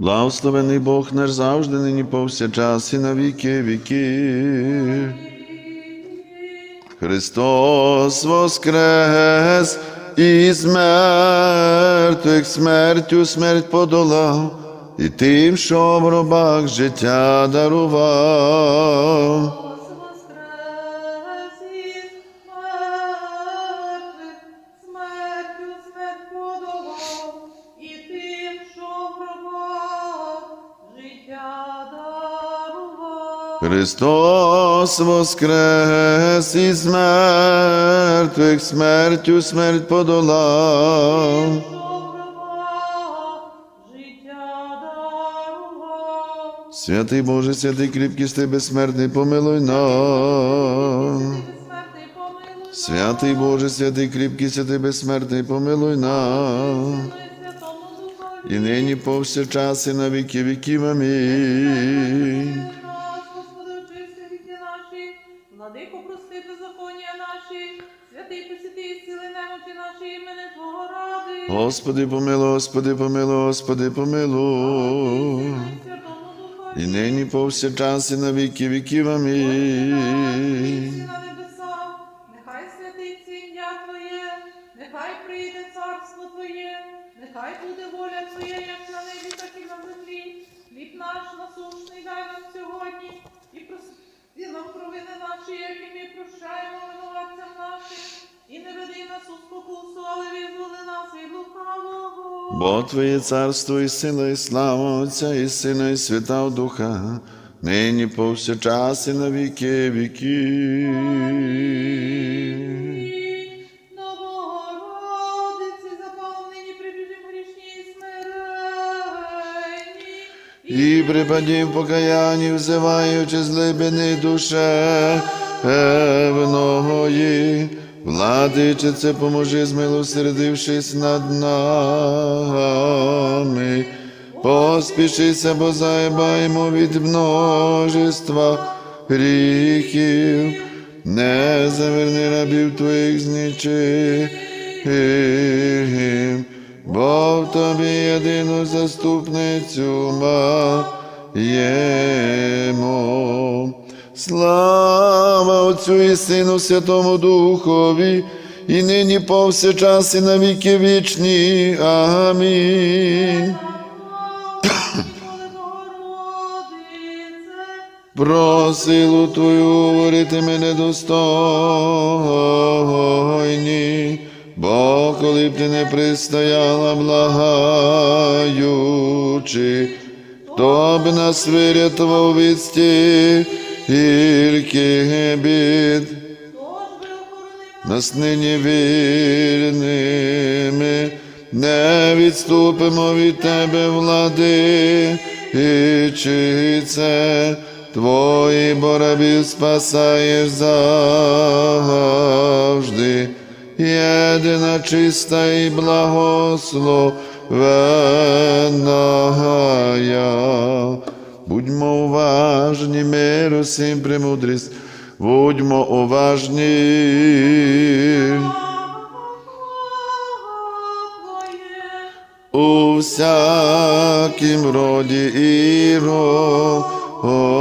Благословений Бог наш завжди, нині повсякчас і на віки віки. Христос воскрес із мертвих смертю смерть подолав, і тим, що в гробах життя дарував. Христос воскрес із мертвих смертю смерть подолав. Святий Боже, святий кріпкий, безсмертний, помилуй нас. Святий Боже, святий кріпкий, святий безсмертний, помилуй Духові. І нині повсякчас і на віки віків. Амінь. Господи, помилуй, Господи, помилуй, Господи, помилуй. І нині повсякчас і на віки віків. Амінь. І не веди нас у спокусу, але визволи нас від лукавого. Бо Твоє царство і сила, і слава Отця, і Сина, і Святого Духа, нині повсякчас і на віки віків. Богородиці, заповнені прибіжим грішні і смиренні, І припадів покаянні, взиваючи з глибини душе певної, владичице, поможи, змилосердившись над нами. Поспішися, бо заєбаємо від множества гріхів, не заверни рабів твоїх з бо в тобі єдину заступницю маємо. Слава Отцю і Сину Святому Духові, і нині повсякчас і на віки вічні. Амінь. Про силу Твою говорити мене достойні, бо коли б ти не пристояла, благаючи, хто б нас вирятував від стільки бід, нас нині вірними, не відступимо від тебе, влади, і чи це твої борабів спасаєш завжди, єдина чиста і благословенна. я. Будьмо уважні, миру всім премудрість, будьмо уважні. У всякім роді і роді.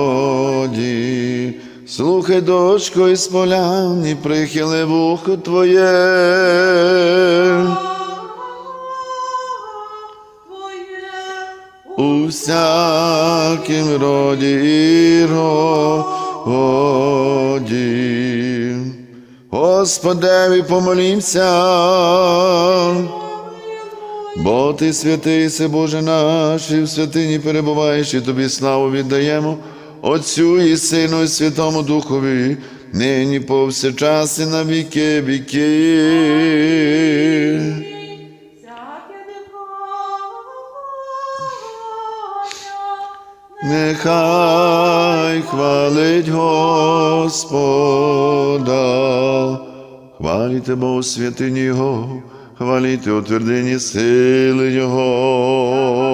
Слухай, дочко, із поляни, прихили вухо. Твоє, всякім роді і роді. Господеві помолімся. Бо ти святий, се Боже наш, і в святині перебуваєш, і тобі славу віддаємо, Отцю і Сину, і Святому Духові, нині повсякчас і на віки віки. Нехай хвалить Господа, хваліте Бо у святині Його, хваліте у твердині сили Його.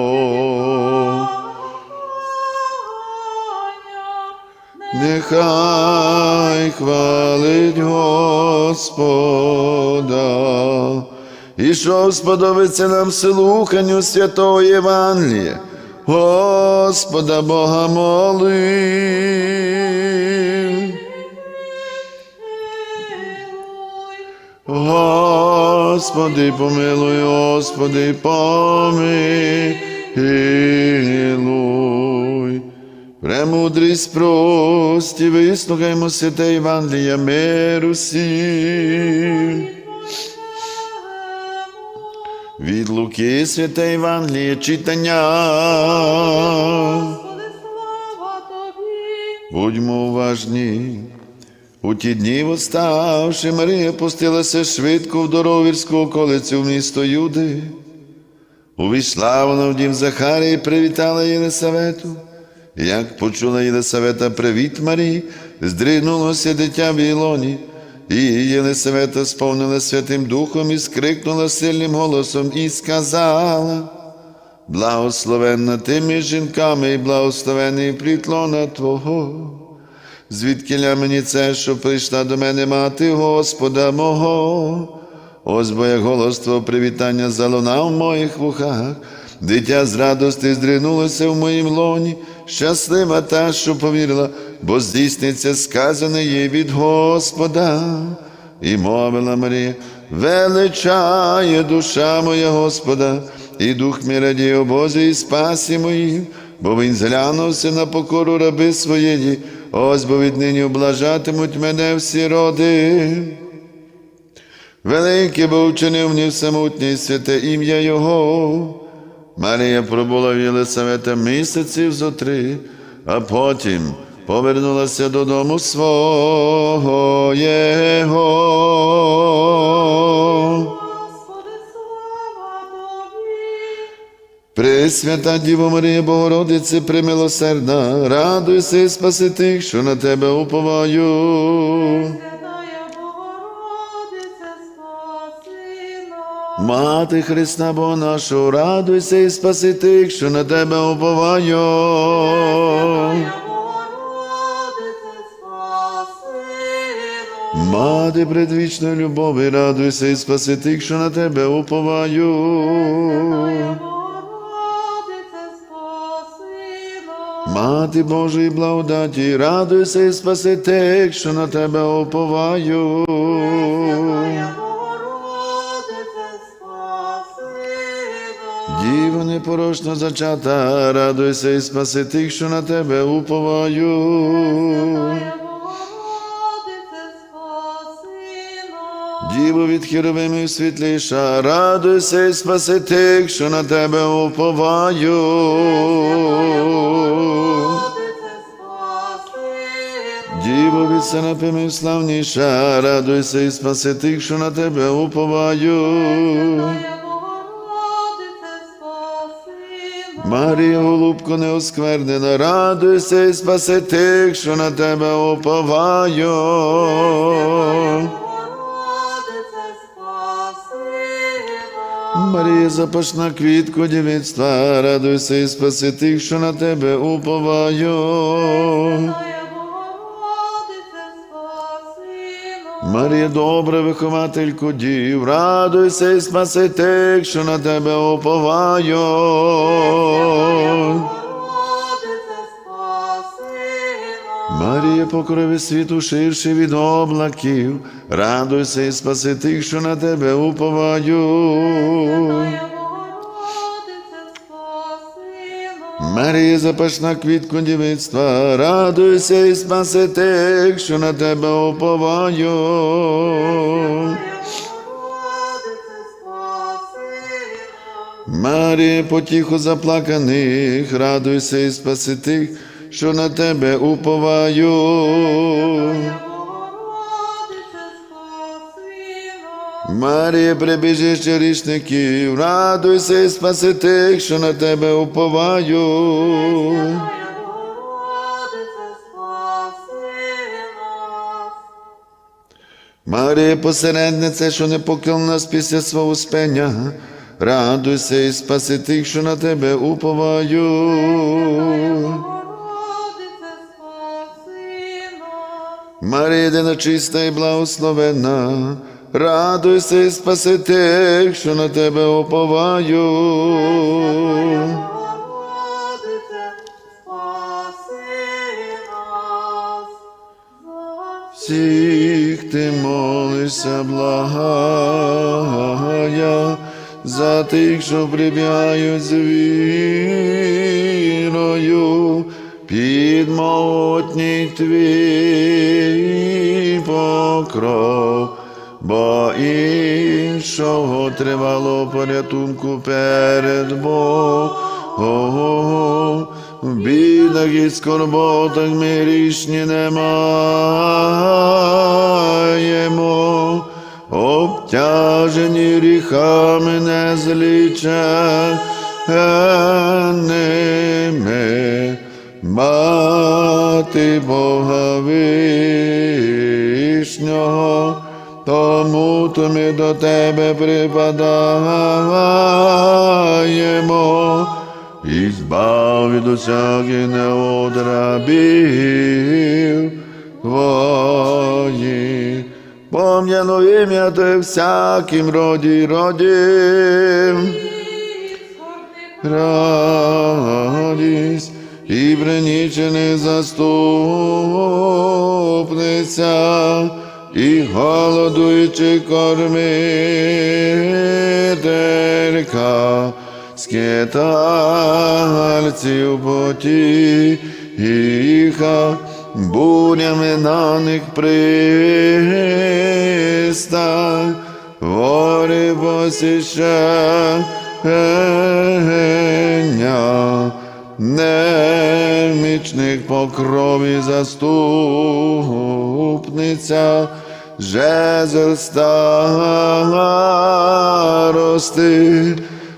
Нехай хвалить Господа, і що сподобиться нам слуханню святого Євангелія, Господа Бога молим. Господи, помилуй, Господи, помилуй. Премудрість прості, вислухаймо святе Євангелія миру всім. Від Луки святе Євангеліє читання. Господи, слава тобі. Будьмо уважні. У ті дні, восставши, Марія пустилася швидко в дорогу вірську околицю в місто Юди. Увійшла вона в дім Захарії і привітала Єлисавету. Як почула Єлисавета привіт Марії, здригнулося дитя в Ілоні, і Єлисавета сповнила Святим Духом і скрикнула сильним голосом і сказала: Благословенна ти між жінками, і благословений плід лона Твого. Звідкиля мені це, що прийшла до мене мати Господа мого. Ось бо як голос Твого привітання залунав в моїх вухах, дитя з радости здригнулося в моїм лоні, щаслива та, що повірила, бо здійсниться сказане їй від Господа. І мовила Марія, величає душа моя Господа, і дух мій радіє Бозі і спасі моїм, бо він зглянувся на покору раби своєї, ось бо віднині облажатимуть мене всі роди. Великий бо вчинив мені самотній святе ім'я Його. Марія пробула в Єлисавета місяців зо три, а потім повернулася додому свого Його. Пресвята Діво Марія Богородице, примилосердна, радуйся і спаси тих, що на тебе уповаю. Мати Христа Бога нашого, радуйся і спаси тих, що на тебе уповаю. Мати предвічної любові, радуйся і спаси тих, що на тебе уповаю. Святая Богородице, спаси. Мати Божої благодаті, радуйся і спаси тих, що на тебе уповаю. Святая Богородице, спаси. Діво непорочно зачата, радуйся і спаси тих, що на тебе уповаю. Діво від херовимів світліша, радуйся і спаси тих, що на тебе уповаю. Діво від сенапимів славніша, радуйся і спаси тих, що на тебе уповаю. Марія, голубко неосквернена, радуйся і спаси тих, що на тебе уповаю. Марія, запашна квітку дівництва, радуйся і спаси тих, що на тебе уповаю. Святая Богородице, спаси нас. Марія, добра вихователько дів, радуйся і спаси тих, що на тебе уповаю. Марія, покрови світу ширше від облаків, радуйся і спаси тих, що на тебе уповаю. Святая Богородице, спаси нас. Марія, запашна квітко дівицтва, радуйся і спаси тих, що на тебе уповаю. Святая Богородице. Марія, потіху заплаканих, радуйся і спаси тих, що на тебе уповаю. Марія, прибіжище річників, радуйся і спаси тих, що на тебе уповаю. Марія, посередниця, що не покинула нас після свого спення, радуйся і спаси тих, що на тебе уповаю. Марія єдина чиста і благословена, радуйся і спаси тих, що на тебе оповаю. Всіх ти молишся, благая, за тих, що прибігають з вірою під могутній твій покров, бо іншого тривало порятунку перед Богом. В бідах і скорботах ми рішні не маємо, обтяжені гріхами незліченими, мати Бога вишнього, тому то ми до тебе припадаємо і збав від усяких неодрабів твоїх. Пом'яну ім'я Твоє всяким роді й. Радість і принічений заступниця, і голодуючи кормителька, скитальців потіха, бурями на них пристань, гори посіщення, немічних покрові заступниця, жезл старости,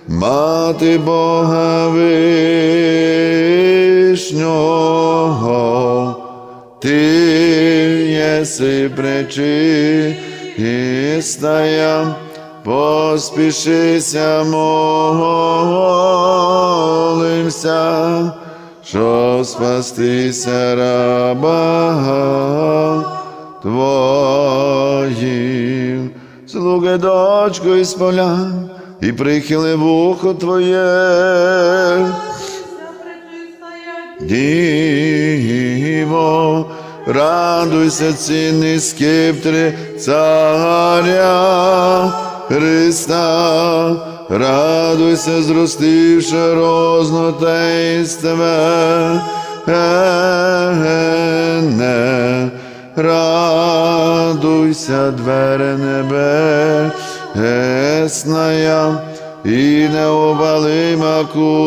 мати Бога вишнього, ти єси пречистая, поспішися, молимся, що спастися раба Твоїм. Слуги дочку із поля, і прихили вухо Твоє. Діво, радуйся, цінний скиптри царя Христа, радуйся, зростивши рознотействе, не радуйся, двере небесная, і необалима купино,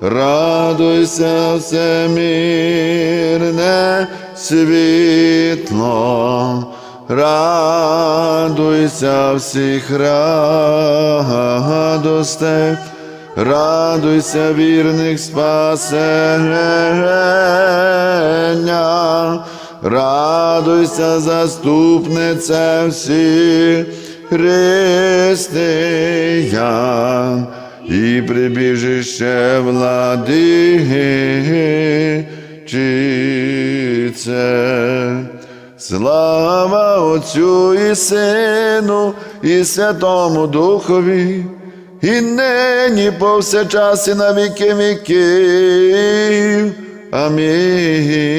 радуйся всемирне світло, радуйся всіх радостей, радуйся вірних спасення, радуйся, заступнице всіх християн і прибіжище владичице. Слава Отцю і Сину, і Святому Духові, і нині повсякчас і на віки віків. Амінь.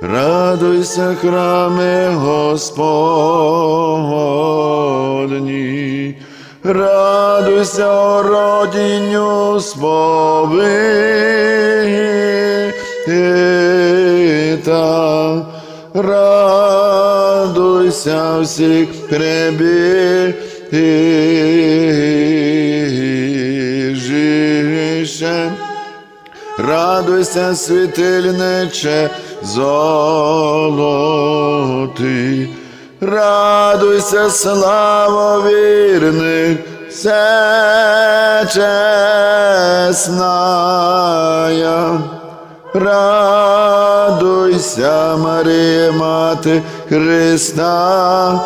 Радуйся, храме Господні, радуйся, о родінню радуйся всіх прибіжище. Радуйся, світильниче золотий, радуйся, слава вірних, все чесная. Радуйся, Марія, Мати Христа,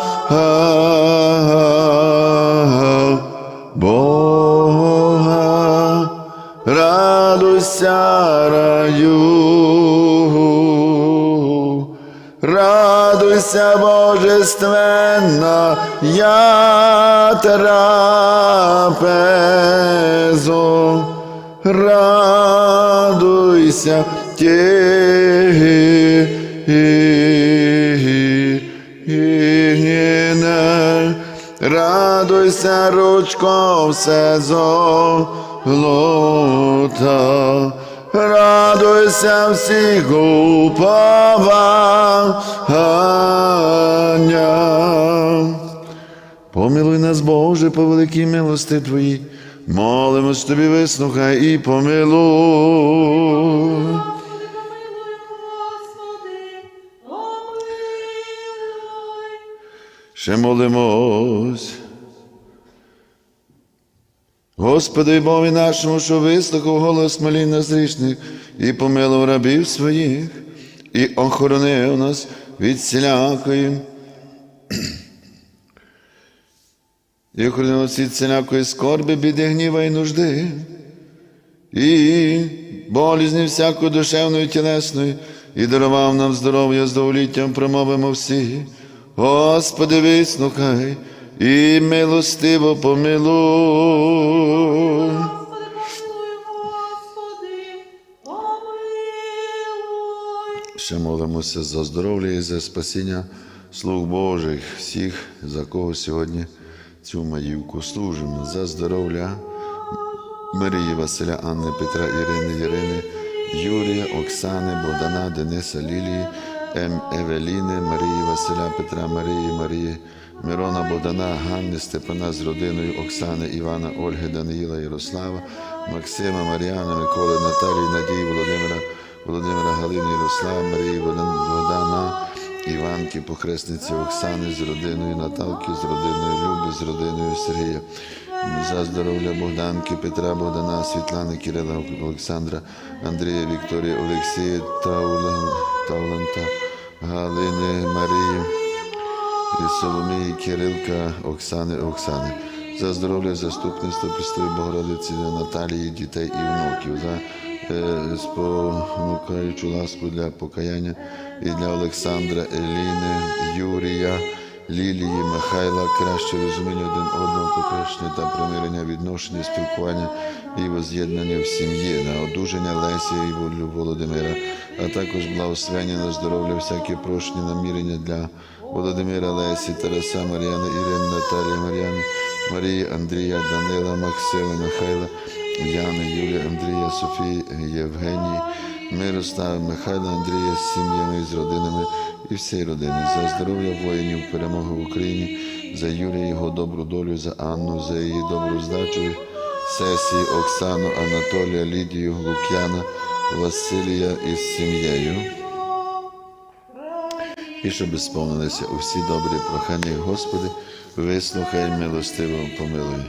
Бога, радуйся раю, Радуйся, божественна, я трапезу, радуйся, тігіне, радуйся, ручко все золота, радуйся всіх уповання. Помилуй нас, Боже, по великій милости Твоїй, молимось Тобі, вислухай і помилуй. Ще молимось. Господи Бові нашому, що вислухав голос молінь нас і помилував рабів своїх, і охоронив нас від всілякої. І охоронив нас від всілякої скорби, біди, гніва і нужди, і болізні всякої душевної і тілесної, і дарував нам здоров'я з доволіттям, промовимо всі. Господи, вислухай і милостиво помилуй. Ще молимося за здоров'я і за спасіння слуг Божих, всіх, за кого сьогодні цю маївку служимо, за здоров'я Марії, Василя, Анни, Петра, Ірини, Ірини, Юрія, Оксани, Богдана, Дениса, Лілії, Ем, Евеліни, Марії, Василя, Петра, Марії, Марії, Мирона, Богдана, Ганни, Степана з родиною, Оксани, Івана, Ольги, Даниїла, Ярослава, Максима, Мар'яна, Миколи, Наталії, Надії, Володимира, Володимира Галини, Ярослава, Марії, Богдана, Іванки, похресниці Оксани з родиною, Наталки з родиною, Люби з родиною Сергія. За здоров'я Богданки, Петра, Богдана, Світлани, Кирила, Олександра, Андрія, Вікторія, Олексія, Таулен, Таулента, Галини, Марії, і Соломії, Кирилка, Оксани, Оксани. За здоров'я, заступництво Престої Богородиці Наталії, дітей і внуків, за е, спонукаючу ласку для покаяння і для Олександра, Еліни, Юрія, Лілії, Михайла, краще розуміння один одного, покращення та примирення відношення, спілкування і воз'єднання в сім'ї, на одужання Лесі і Володимира, а також благословення на здоров'я, всякі прощення, намірення для Володимира Лесі, Тараса, Мар'яни, Ірини, Наталії, Мар'яни, Марії, Андрія, Данила, Максима, Михайла, Яни, Юлія, Андрія, Софії, Євгенії, Мирослава, Михайла, Андрія з сім'ями, з родинами і всієї родини, за здоров'я воїнів, перемоги в Україні, за Юрія, його добру долю, за Анну, за її добру здачу, сесії, Оксану, Анатолія, Лідію, Лук'яна, Василія із сім'єю. І щоб сповнилися усі добрі прохання, Господи, вислухай милостиво помилуй.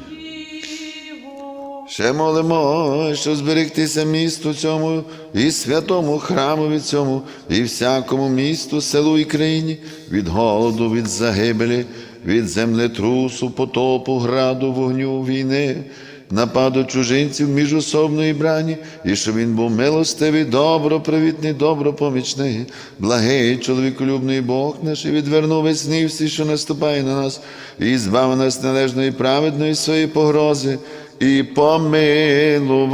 Ще молимо, що зберегтися місту цьому і святому храмові цьому, і всякому місту, селу і країні, від голоду, від загибелі, від землетрусу, потопу, граду, вогню, війни, нападу чужинців міжособної брані, і щоб він був милостивий, добропривітний, добропомічний, благий, чоловіколюбний Бог наш, і відвернув весь гнів всі, що наступає на нас, і збав нас належної праведної своєї погрози, і помилував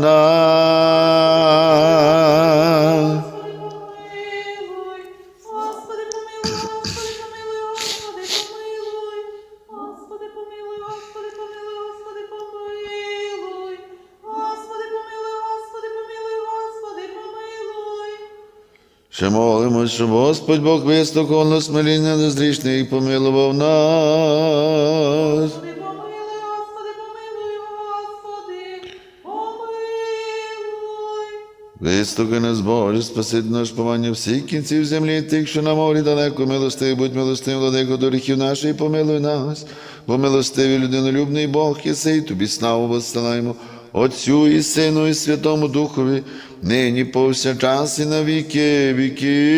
нас. Щоб Господь Бог вислухав смиріння незрішне і помилував нас. Вислухай нас, Боже, спасити наш повання всіх кінців землі, тих, що на морі далеко, милостивий, будь милостивий, владико до гріхів наших, помилуй нас, бо милостивий людинолюбний Бог єси, тобі славу восилаємо, Отцю і Сину, і Святому Духові, нині повсякчас і на віки віки.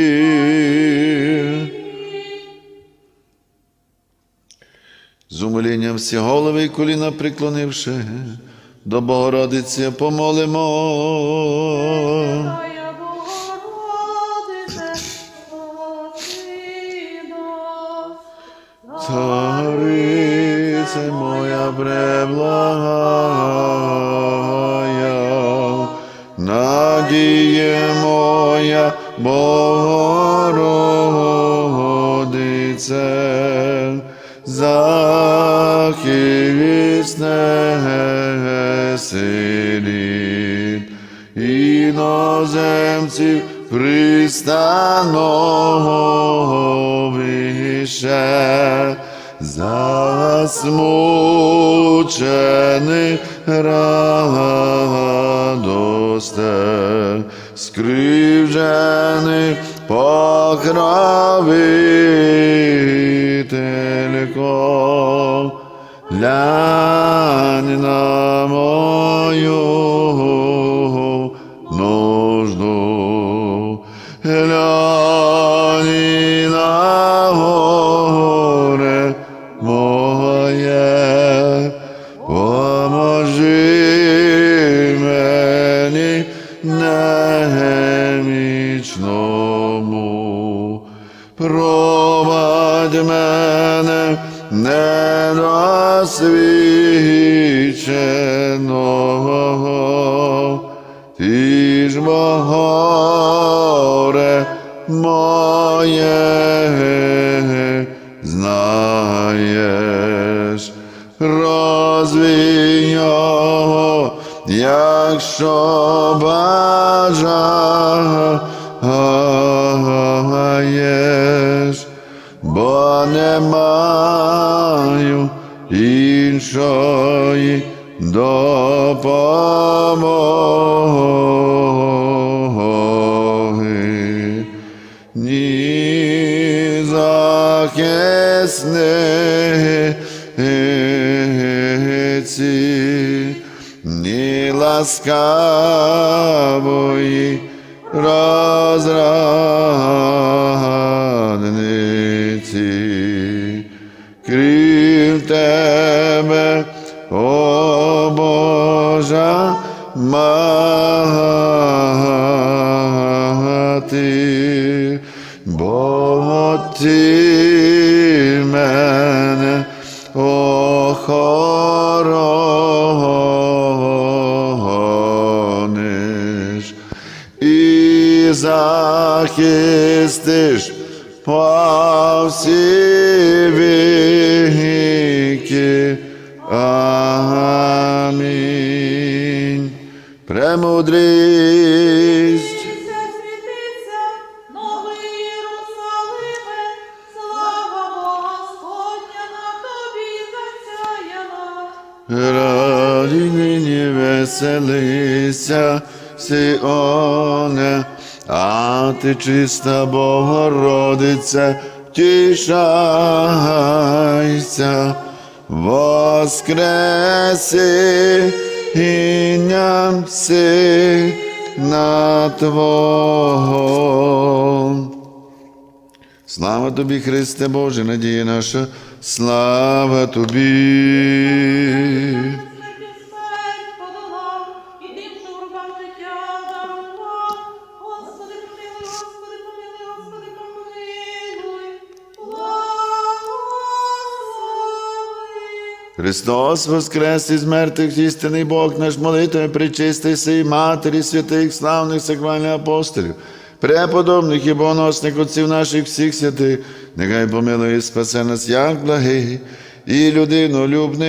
З умолінням всі голови і коліна приклонивши, до Богородиці помолимо. Царице моя преблага, сиріт, іноземців пристановище, засмучених радосте, скривджених покровителько, на мою нужду, глянь на горе моє, поможи мені немічному, провадь мене недосвідченого, ти ж горе моє знаєш, розвій його, якщо бажаєш, бо не маю іншої допомоги, ні захисниці, ні ласкавої і захистиш по всі віки. Амінь. Премудрість. Раді нині веселися, Сіоне, а ти чиста Богородице, втішайся, воскреси інням сина Твого. Слава тобі, Христе Боже, надія наша, слава тобі. Христос воскрес із мертвих, істинний Бог наш молитвами причистий сей Матері святих, славних саквальних апостолів, преподобних і богоносних отців наших всіх святих, нехай помилує спасе нас, як благий і людинолюбний.